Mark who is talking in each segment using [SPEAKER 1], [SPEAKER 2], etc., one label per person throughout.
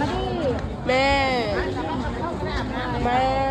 [SPEAKER 1] มาดิ
[SPEAKER 2] แม่ แม่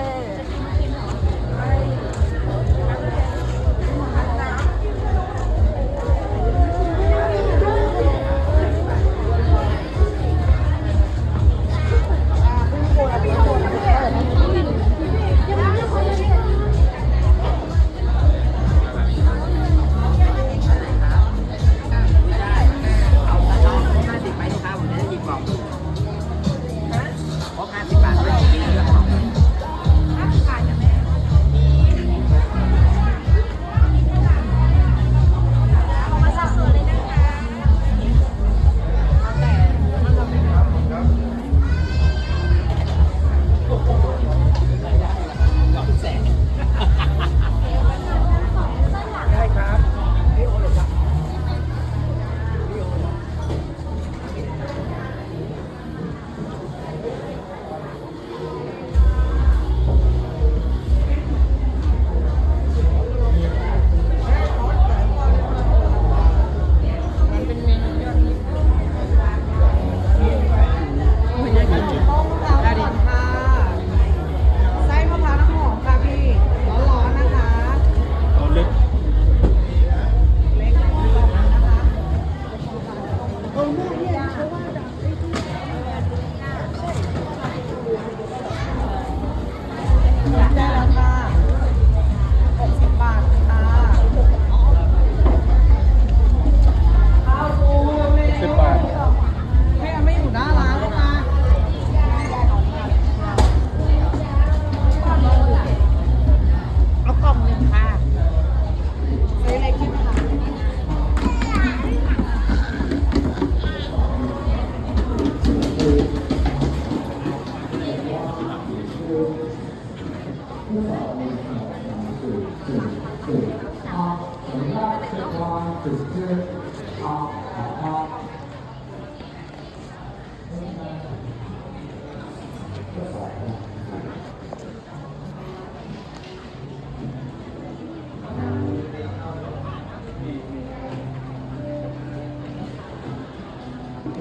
[SPEAKER 3] ซื้ออะไรกินคะ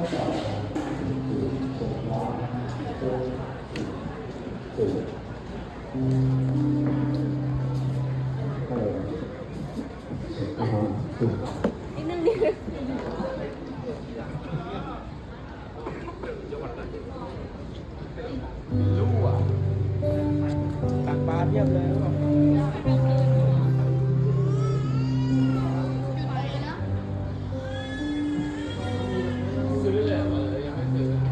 [SPEAKER 1] นิดนึงรู้อะ
[SPEAKER 4] ตักปลาเทียบเลย